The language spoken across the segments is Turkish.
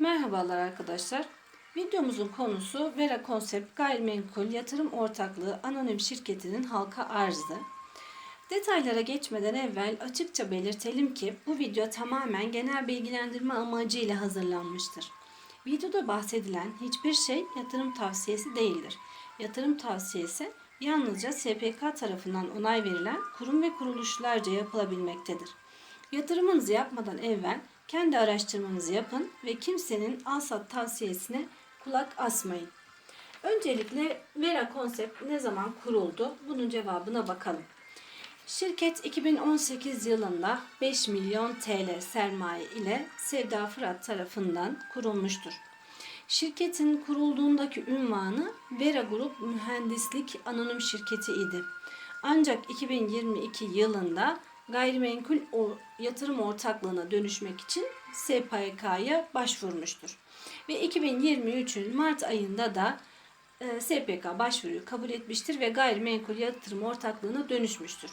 Merhabalar arkadaşlar. Videomuzun konusu Vera Konsept Gayrimenkul Yatırım Ortaklığı Anonim Şirketi'nin halka arzı. Detaylara geçmeden evvel açıkça belirtelim ki bu video tamamen genel bilgilendirme amacıyla hazırlanmıştır. Videoda bahsedilen hiçbir şey yatırım tavsiyesi değildir. Yatırım tavsiyesi yalnızca SPK tarafından onay verilen kurum ve kuruluşlarca yapılabilmektedir. Yatırımınızı yapmadan evvel kendi araştırmanızı yapın ve kimsenin alsat tavsiyesine kulak asmayın. Öncelikle Vera Konsept ne zaman kuruldu? Bunun cevabına bakalım. Şirket 2018 yılında 5 milyon TL sermaye ile Sevda Fırat tarafından kurulmuştur. Şirketin kurulduğundaki ünvanı Vera Grup Mühendislik Anonim Şirketi idi. Ancak 2022 yılında gayrimenkul yatırım ortaklığına dönüşmek için SPK'ya başvurmuştur. Ve 2023'ün Mart ayında da e, SPK başvuruyu kabul etmiştir ve gayrimenkul yatırım ortaklığına dönüşmüştür.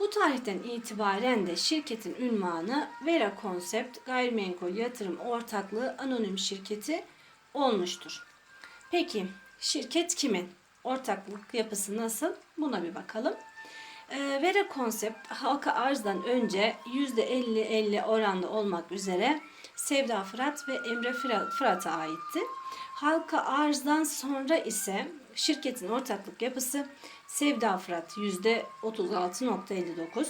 Bu tarihten itibaren de şirketin ünvanı Vera Concept Gayrimenkul Yatırım Ortaklığı Anonim Şirketi olmuştur. Peki şirket kimin? Ortaklık yapısı nasıl? Buna bir bakalım. Ee, Vera Konsept halka arzdan önce %50-50 oranlı olmak üzere Sevda Fırat ve Emre Fırat- Fırat'a aitti. Halka arzdan sonra ise şirketin ortaklık yapısı Sevda Fırat %36.59,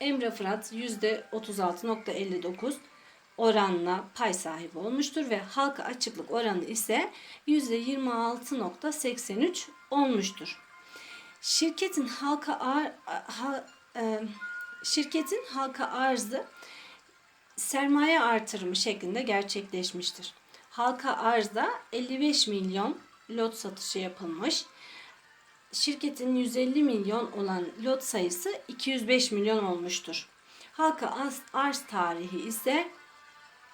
Emre Fırat %36.59 oranla pay sahibi olmuştur ve halka açıklık oranı ise %26.83 olmuştur. Şirketin halka ar, ha, e, şirketin halka arzı sermaye artırımı şeklinde gerçekleşmiştir. Halka arzda 55 milyon lot satışı yapılmış. Şirketin 150 milyon olan lot sayısı 205 milyon olmuştur. Halka arz, tarihi ise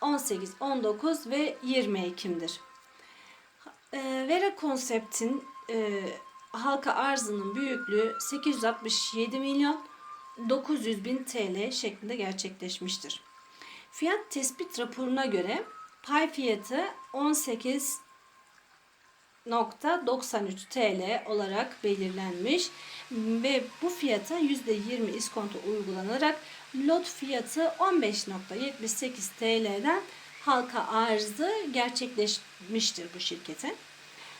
18, 19 ve 20 Ekim'dir. E, Vera Konsept'in e, halka arzının büyüklüğü 867 milyon 900 bin TL şeklinde gerçekleşmiştir. Fiyat tespit raporuna göre pay fiyatı 18.93 TL olarak belirlenmiş ve bu fiyata %20 iskonto uygulanarak lot fiyatı 15.78 TL'den halka arzı gerçekleşmiştir bu şirketin.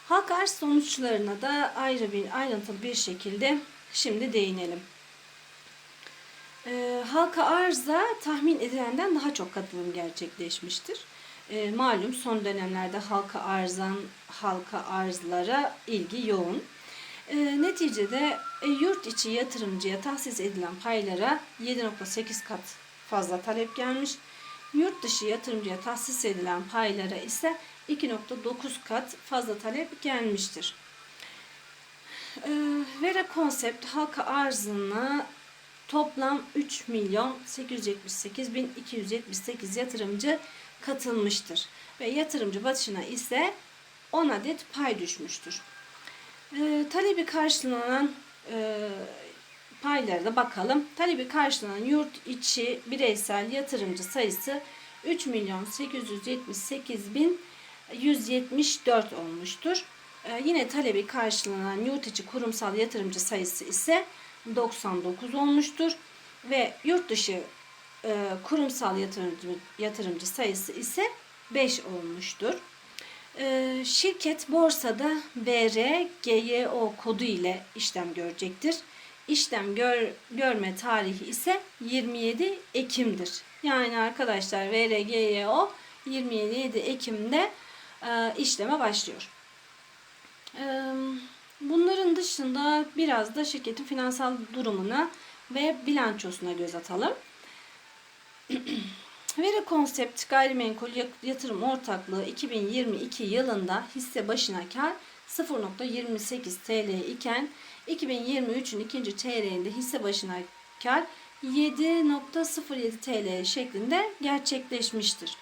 Halk sonuçlarına da ayrı bir ayrıntılı bir şekilde şimdi değinelim. E, halka arza tahmin edilenden daha çok katılım gerçekleşmiştir. E, malum son dönemlerde halka arzan halka arzlara ilgi yoğun. E, neticede e, yurt içi yatırımcıya tahsis edilen paylara 7.8 kat fazla talep gelmiş. Yurt dışı yatırımcıya tahsis edilen paylara ise 2.9 kat fazla talep gelmiştir. Ee, Vera Konsept halka arzına toplam 3 milyon 878 bin 278 yatırımcı katılmıştır. Ve yatırımcı başına ise 10 adet pay düşmüştür. Ee, talebi karşılanan e, paylara da bakalım. Talebi karşılanan yurt içi bireysel yatırımcı sayısı 3 milyon 878 bin 174 olmuştur. Ee, yine talebi karşılanan yurt içi kurumsal yatırımcı sayısı ise 99 olmuştur. Ve yurt dışı e, kurumsal yatırımcı, yatırımcı sayısı ise 5 olmuştur. Ee, şirket borsada BRGYO kodu ile işlem görecektir. İşlem gör, görme tarihi ise 27 Ekim'dir. Yani arkadaşlar VRGYO 27 Ekim'de e, işleme başlıyor. E, bunların dışında biraz da şirketin finansal durumuna ve bilançosuna göz atalım. Vera Konsept Gayrimenkul Yatırım Ortaklığı 2022 yılında hisse başına kar 0.28 TL iken 2023'ün ikinci çeyreğinde hisse başına kar 7.07 TL şeklinde gerçekleşmiştir.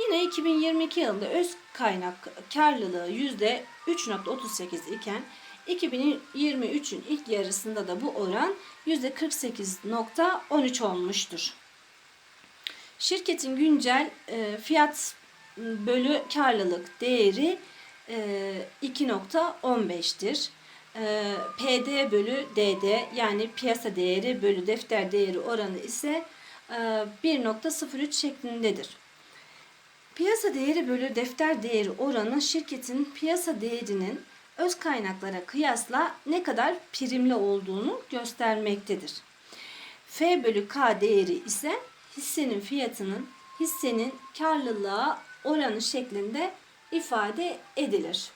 Yine 2022 yılında öz kaynak karlılığı %3.38 iken 2023'ün ilk yarısında da bu oran %48.13 olmuştur. Şirketin güncel e, fiyat bölü karlılık değeri e, 2.15'tir. PD bölü DD yani piyasa değeri bölü defter değeri oranı ise e, 1.03 şeklindedir. Piyasa değeri bölü defter değeri oranı şirketin piyasa değerinin öz kaynaklara kıyasla ne kadar primli olduğunu göstermektedir. F bölü K değeri ise hissenin fiyatının hissenin karlılığa oranı şeklinde ifade edilir.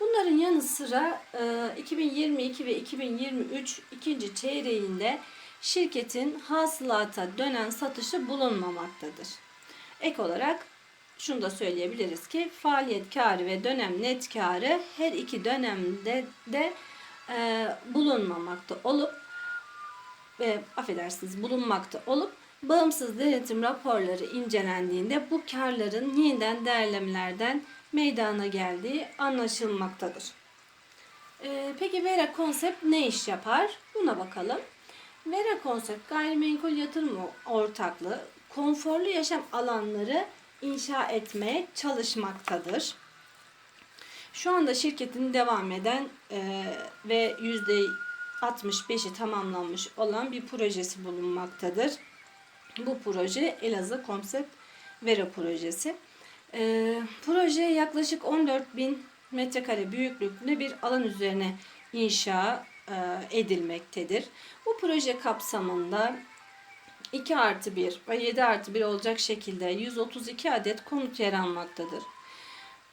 Bunların yanı sıra e, 2022 ve 2023 ikinci çeyreğinde şirketin hasılata dönen satışı bulunmamaktadır. Ek olarak şunu da söyleyebiliriz ki faaliyet karı ve dönem net karı her iki dönemde de e, bulunmamakta olup ve affedersiniz bulunmakta olup bağımsız denetim raporları incelendiğinde bu karların yeniden değerlemelerden meydana geldiği anlaşılmaktadır. E, peki Vera Konsept ne iş yapar? Buna bakalım. Vera Konsept gayrimenkul yatırım ortaklığı konforlu yaşam alanları inşa etmeye çalışmaktadır. Şu anda şirketin devam eden e, ve %65'i tamamlanmış olan bir projesi bulunmaktadır. Bu proje Elazığ Konsept Vera projesi. E, proje yaklaşık 14 bin metrekare büyüklükte bir alan üzerine inşa e, edilmektedir. Bu proje kapsamında 2 artı 1 ve 7 artı 1 olacak şekilde 132 adet konut yer almaktadır.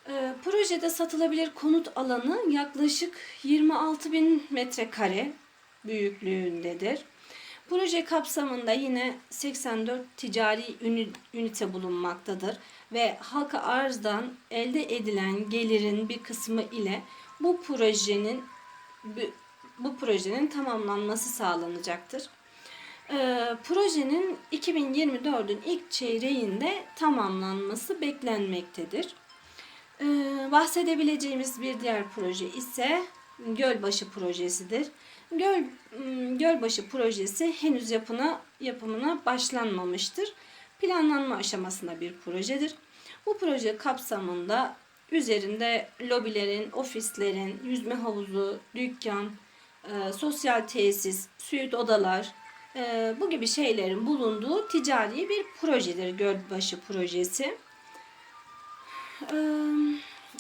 E, projede satılabilir konut alanı yaklaşık 26 bin metrekare büyüklüğündedir. Proje kapsamında yine 84 ticari ünite bulunmaktadır ve halka arzdan elde edilen gelirin bir kısmı ile bu projenin bu projenin tamamlanması sağlanacaktır. Ee, projenin 2024'ün ilk çeyreğinde tamamlanması beklenmektedir. Ee, bahsedebileceğimiz bir diğer proje ise Gölbaşı projesidir. Göl, Gölbaşı projesi henüz yapına, yapımına başlanmamıştır. Planlanma aşamasında bir projedir. Bu proje kapsamında üzerinde lobilerin, ofislerin, yüzme havuzu, dükkan, e, sosyal tesis, süit odalar, e, bu gibi şeylerin bulunduğu ticari bir projedir Gölbaşı projesi. E,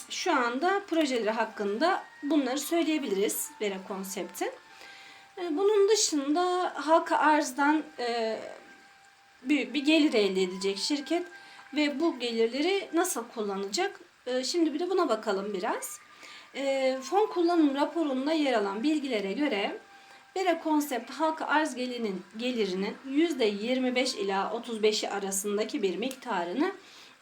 şu anda projeleri hakkında bunları söyleyebiliriz Vera konsepti. E, bunun dışında halka arzdan e, büyük bir gelir elde edecek şirket ve bu gelirleri nasıl kullanacak? E, şimdi bir de buna bakalım biraz. E, fon kullanım raporunda yer alan bilgilere göre Vera konsept halka arz gelirinin, gelirinin %25 ila 35'i arasındaki bir miktarını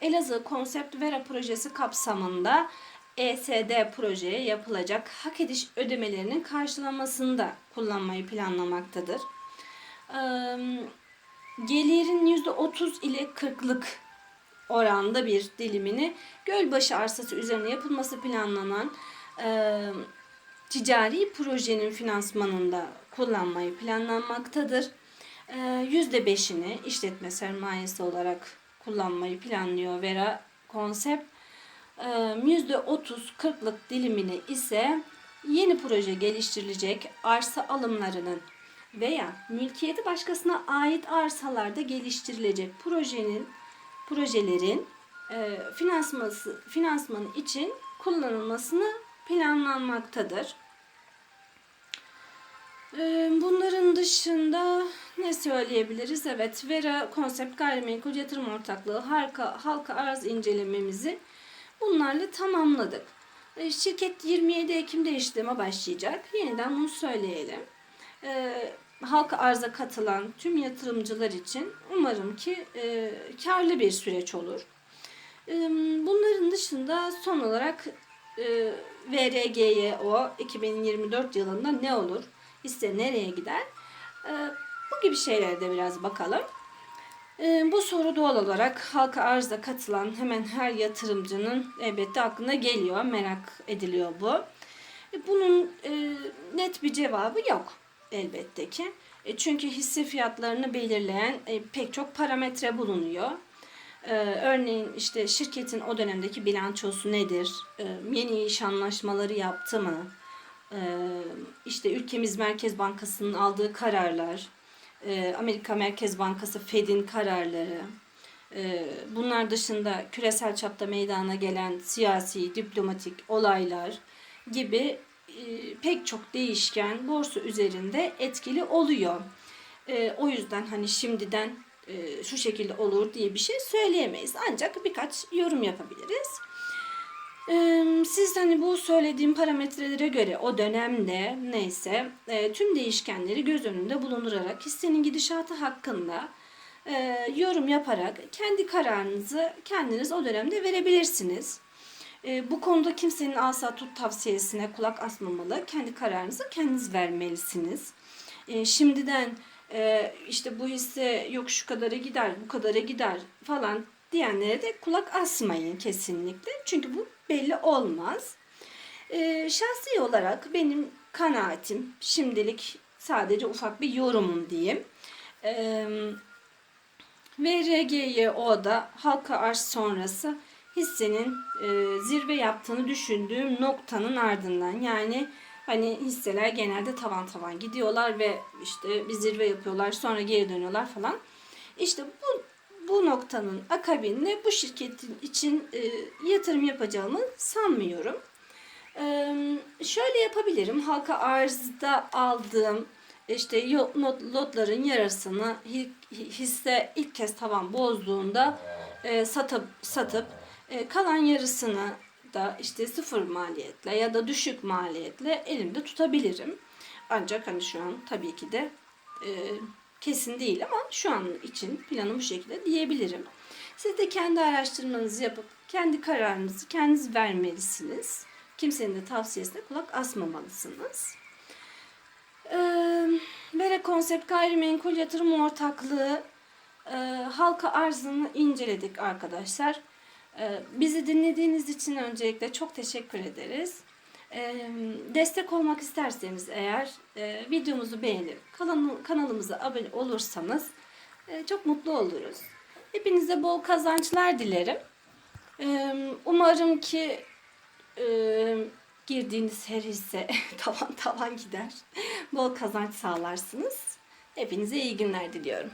Elazığ Konsept Vera projesi kapsamında ESD projeye yapılacak hak ediş ödemelerinin karşılamasında kullanmayı planlamaktadır. Gelirin %30 ile 40'lık oranda bir dilimini Gölbaşı arsası üzerine yapılması planlanan ticari projenin finansmanında kullanmayı planlanmaktadır. %5'ini işletme sermayesi olarak kullanmayı planlıyor Vera Konsept. %30-40'lık dilimini ise yeni proje geliştirilecek arsa alımlarının veya mülkiyeti başkasına ait arsalarda geliştirilecek projenin projelerin e, finansması finansmanı için kullanılmasını planlanmaktadır. E, bunların dışında ne söyleyebiliriz? Evet, Vera Konsept Gayrimenkul Yatırım Ortaklığı halka, halka arz incelememizi bunlarla tamamladık. E, şirket 27 Ekim'de işleme başlayacak. Yeniden bunu söyleyelim. E, halka arza katılan tüm yatırımcılar için umarım ki e, karlı bir süreç olur. E, bunların dışında son olarak e, VRGYO 2024 yılında ne olur? Hisse nereye gider? E, bu gibi şeylere de biraz bakalım. E, bu soru doğal olarak halka arzda katılan hemen her yatırımcının elbette aklına geliyor, merak ediliyor bu. E, bunun e, net bir cevabı yok elbette ki. E, çünkü hisse fiyatlarını belirleyen e, pek çok parametre bulunuyor. E, örneğin işte şirketin o dönemdeki bilançosu nedir? E, yeni iş anlaşmaları yaptı mı? E, işte ülkemiz Merkez Bankası'nın aldığı kararlar, e, Amerika Merkez Bankası Fed'in kararları, e, bunlar dışında küresel çapta meydana gelen siyasi, diplomatik olaylar gibi pek çok değişken borsa üzerinde etkili oluyor. E, o yüzden hani şimdiden e, şu şekilde olur diye bir şey söyleyemeyiz. Ancak birkaç yorum yapabiliriz. E, Siz hani bu söylediğim parametrelere göre o dönemde neyse e, tüm değişkenleri göz önünde bulundurarak hissenin gidişatı hakkında e, yorum yaparak kendi kararınızı kendiniz o dönemde verebilirsiniz. E, bu konuda kimsenin asa tut tavsiyesine kulak asmamalı. Kendi kararınızı kendiniz vermelisiniz. E, şimdiden e, işte bu hisse yok şu kadara gider, bu kadara gider falan diyenlere de kulak asmayın kesinlikle. Çünkü bu belli olmaz. E, şahsi olarak benim kanaatim şimdilik sadece ufak bir yorumum diyeyim. E, VRGYO'da halka arz sonrası hissenin e, zirve yaptığını düşündüğüm noktanın ardından yani hani hisseler genelde tavan tavan gidiyorlar ve işte bir zirve yapıyorlar sonra geri dönüyorlar falan. İşte bu bu noktanın akabinde bu şirketin için e, yatırım yapacağımı sanmıyorum. E, şöyle yapabilirim. Halka arzda aldığım işte lotların yarısını hi- hisse ilk kez tavan bozduğunda e, satıp satıp e, kalan yarısını da işte sıfır maliyetle ya da düşük maliyetle elimde tutabilirim. Ancak hani şu an tabii ki de e, kesin değil ama şu an için planım bu şekilde diyebilirim. Siz de kendi araştırmanızı yapıp kendi kararınızı kendiniz vermelisiniz. Kimsenin de tavsiyesine kulak asmamalısınız. Ee, Vere Konsept Gayrimenkul Yatırım Ortaklığı e, halka arzını inceledik arkadaşlar. Ee, bizi dinlediğiniz için öncelikle çok teşekkür ederiz. Ee, destek olmak isterseniz eğer e, videomuzu beğenip kanal, kanalımıza abone olursanız e, çok mutlu oluruz. Hepinize bol kazançlar dilerim. Ee, umarım ki e, girdiğiniz her hisse tavan tavan gider. Bol kazanç sağlarsınız. Hepinize iyi günler diliyorum.